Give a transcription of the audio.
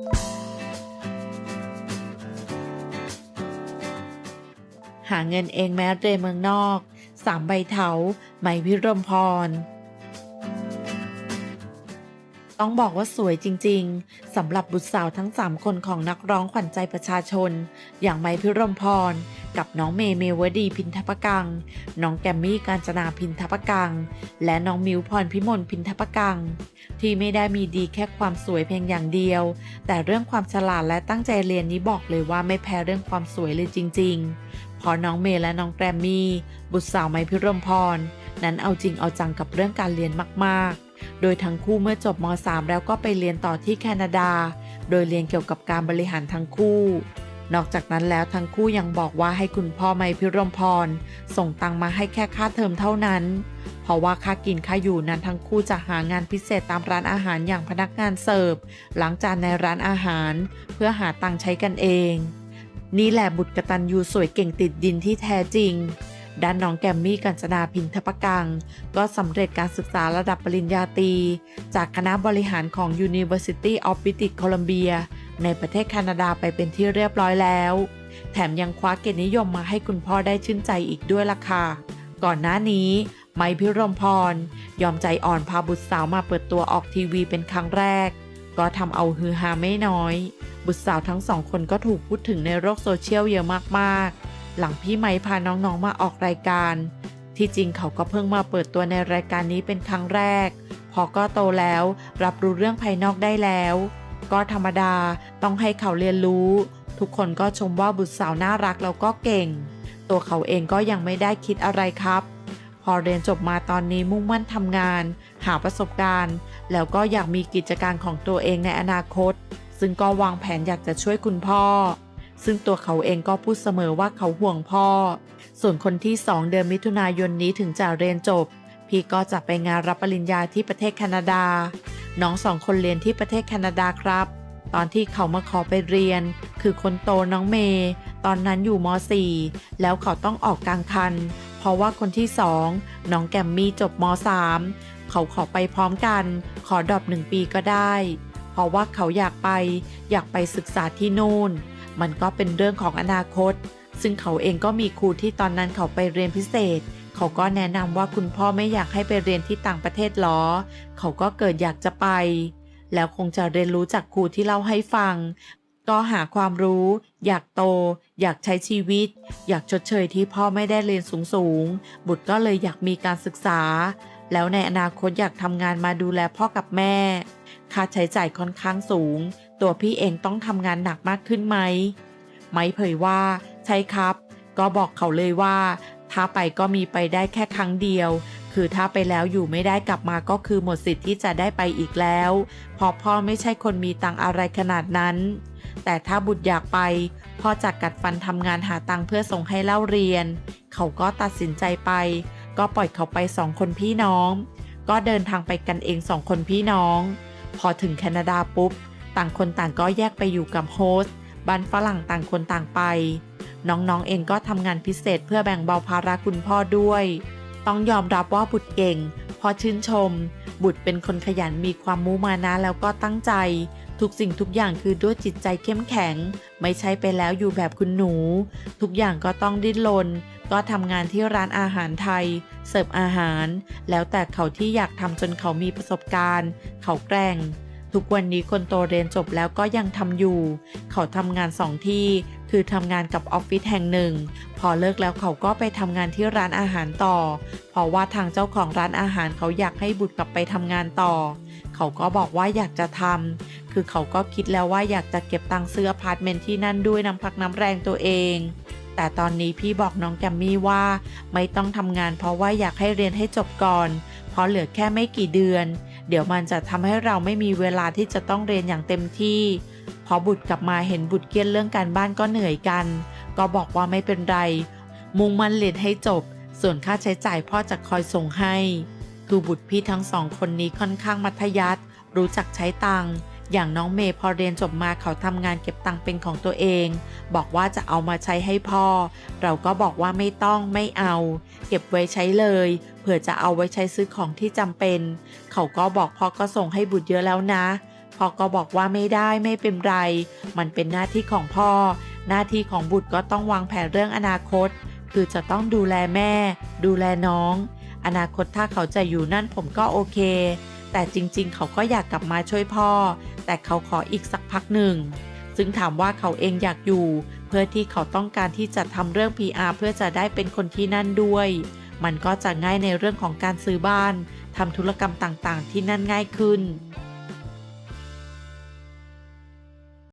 หาเงินเองแม้เรียนเมืองนอก สามใบเถาไหมพิรมพร ต้องบอกว่าสวยจริง ๆสำหรับบุตรสาวทั้ง 3 คนของนักร้องขวัญใจประชาชน อย่างไมพิรมพรกับน้องเมย์เมวดีพินทปกัง น้องแกมมี่การจนาพินทปกัง และน้องมิวพรพิมลพินทปกัง ที่ไม่ได้มีดีแค่ความสวยเพียงอย่างเดียว แต่เรื่องความฉลาดและตั้งใจเรียนนี้บอกเลยว่าไม่แพ้เรื่องความสวยเลยจริง ๆ พอน้องเมย์และน้องแกรมมี่บุตรสาวไมพิรมพร นั้นเอาจริงเอาจังกับเรื่องการเรียนมากๆโดยทั้งคู่เมื่อจบม .3 แล้วก็ไปเรียนต่อที่แคนาดา โดยเรียนเกี่ยวกับการบริหารทั้งคู่ นอกจากนั้นแล้วทั้งคู่ยังบอกว่าให้คุณพ่อไมพิรมพร ส่งตังมาให้แค่ค่าเทอมเท่านั้น เพราะว่าค่ากินค่าอยู่นั้นทั้งคู่จะหางานพิเศษตามร้านอาหารอย่างพนักงานเสิร์ฟล้างจานในร้านอาหาร เพื่อหาตังใช้กันเอง นี่แหละบุตรกตันยูสวยเก่งติดดินที่แท้จริงด้านน้องแกมมี่กัญจนาพินทปกัง ก็สำเร็จการศึกษาระดับปริญญาตรี จากคณะบริหารของ University of British Columbia ในประเทศแคนาดาไปเป็นที่เรียบร้อยแล้ว แถมยังคว้าเกียรตินิยมมาให้คุณพ่อได้ชื่นใจอีกด้วยล่ะค่ะ ก่อนหน้านี้ไมพิรมพร ยอมใจอ่อนพาบุตรสาวมาเปิดตัวออกทีวีเป็นครั้งแรก ก็ทำเอาฮือฮาไม่น้อย บุตรสาวทั้งสองคนก็ถูกพูดถึงในโลกโซเชียลเยอะมากๆ หลังพี่ไมค์พาน้องๆมาออกรายการ ที่จริงเขาก็เพิ่งมาเปิดตัวในรายการนี้เป็นครั้งแรก พอก็โตแล้วรับรู้เรื่องภายนอกได้แล้ว ก็ธรรมดาต้องให้เขาเรียนรู้ ทุกคนก็ชมว่าบุตรสาวน่ารักแล้วก็เก่ง ตัวเขาเองก็ยังไม่ได้คิดอะไรครับ พอเรียนจบมาตอนนี้มุ่งมั่นทำงาน หาประสบการณ์ แล้วก็อยากมีกิจการของตัวเองในอนาคต ซึ่งก็วางแผนอยากจะช่วยคุณพ่อ ซึ่งตัวเขาเองก็พูดเสมอว่าเขาห่วงพ่อ ส่วนคนที่2เดือนมิถุนายนนี้ถึงจะเรียนจบ พี่ก็จะไปงานรับปริญญาที่ประเทศแคนาดา น้องสองคนเรียนที่ประเทศแคนาดาครับ ตอนที่เขามาขอไปเรียน คือคนโตน้องเมย์ตอนนั้นอยู่ม .4 แล้วเขาต้องออกกลางคัน เพราะว่าคนที่สองน้องแกมมี่จบม .3 เขาขอไปพร้อมกัน ขอดรอปหนึ่งปีก็ได้ เพราะว่าเขาอยากไป อยากไปศึกษาที่นู่น มันก็เป็นเรื่องของอนาคต ซึ่งเขาเองก็มีครูที่ตอนนั้นเขาไปเรียนพิเศษ เขาก็แนะนำว่าคุณพ่อไม่อยากให้ไปเรียนที่ต่างประเทศหรอเขาก็เกิดอยากจะไป แล้วคงจะเรียนรู้จากครูที่เล่าให้ฟัง ก็หาความรู้ อยากโต อยากใช้ชีวิต อยากชดเชยที่พ่อไม่ได้เรียนสูงๆ บุตรก็เลยอยากมีการศึกษา แล้วในอนาคตอยากทำงานมาดูแลพ่อกับแม่ ค่าใช้จ่ายค่อนข้างสูง ตัวพี่เองต้องทำงานหนักมากขึ้นไหม ไม้เผยว่า ใช่ครับ ก็บอกเขาเลยว่า ถ้าไปก็มีไปได้แค่ครั้งเดียว คือถ้าไปแล้วอยู่ไม่ได้กลับมาก็คือหมดสิทธิ์ที่จะได้ไปอีกแล้วเพราะพ่อไม่ใช่คนมีตังอะไรขนาดนั้น แต่ถ้าบุตรอยากไปพ่อจะกัดฟันทำงานหาตังเพื่อส่งให้เล่าเรียน เขาก็ตัดสินใจไป ก็ปล่อยเขาไปสองคนพี่น้อง ก็เดินทางไปกันเองสองคนพี่น้อง พอถึงแคนาดาปุ๊บ ต่างคนต่างก็แยกไปอยู่กับโฮสต์บ้านฝรั่งต่างคนต่างไป น้องๆเองก็ทำงานพิเศษเพื่อแบ่งเบาภาระคุณพ่อด้วย ต้องยอมรับว่าบุตรเก่งพอชื่นชม บุตรเป็นคนขยันมีความมุมานะแล้วก็ตั้งใจ ทุกสิ่งทุกอย่างคือด้วยจิตใจเข้มแข็ง ไม่ใช่ไปแล้วอยู่แบบคุณหนู ทุกอย่างก็ต้องดิ้นรนก็ทำงานที่ร้านอาหารไทย เสิร์ฟอาหาร แล้วแต่เขาที่อยากทำจนเขามีประสบการณ์ เขาแกร่ง ทุกวันนี้คนโตเรียนจบแล้วก็ยังทำอยู่ เขาทำงานสองที่ คือทำงานกับออฟฟิศแห่งหนึ่ง พอเลิกแล้วเขาก็ไปทำงานที่ร้านอาหารต่อ เพราะว่าทางเจ้าของร้านอาหารเขาอยากให้บุตรกลับไปทำงานต่อ เขาก็บอกว่าอยากจะทำคือเขาก็คิดแล้วว่าอยากจะเก็บตังค์ซื้ออพาร์ตเมนต์ที่นั่นด้วยน้ำพักน้ำแรงตัวเองแต่ตอนนี้พี่บอกน้องแกมมี่ว่า ไม่ต้องทำงานเพราะว่าอยากให้เรียนให้จบก่อน เพราะเหลือแค่ไม่กี่เดือน เดี๋ยวมันจะทำให้เราไม่มีเวลาที่จะต้องเรียนอย่างเต็มที่ พอบุตรกลับมาเห็นบุตรเครียดเรื่องการบ้านก็เหนื่อยกัน ก็บอกว่าไม่เป็นไร มุ่งมั่นเรียนให้จบ ส่วนค่าใช้จ่ายพ่อจะคอยส่งให้ คือบุตรพี่ทั้งสองคนนี้ค่อนข้างมัธยัสถ์รู้จักใช้ตังค์อย่างน้องเมย์พอเรียนจบมาเขาทำงานเก็บตังค์เป็นของตัวเอง บอกว่าจะเอามาใช้ให้พ่อ เราก็บอกว่าไม่ต้องไม่เอา เก็บไว้ใช้เลย เผื่อจะเอาไว้ใช้ซื้อของที่จำเป็น เขาก็บอกพ่อก็ส่งให้บุตรเยอะแล้วนะ พ่อก็บอกว่าไม่ได้ไม่เป็นไร มันเป็นหน้าที่ของพ่อ หน้าที่ของบุตรก็ต้องวางแผนเรื่องอนาคต คือจะต้องดูแลแม่ ดูแลน้อง อนาคตถ้าเขาจะอยู่นั่นผมก็โอเค แต่จริงๆ เขาก็อยากกลับมาช่วยพ่อ แต่เขาขออีกสักพักหนึ่ง ซึ่งถามว่าเขาเองอยากอยู่ เพื่อที่เขาต้องการที่จะทำเรื่อง PR เพื่อจะได้เป็นคนที่นั่นด้วย มันก็จะง่ายในเรื่องของการซื้อบ้านทำธุรกรรมต่างๆ ที่นั่นง่ายขึ้น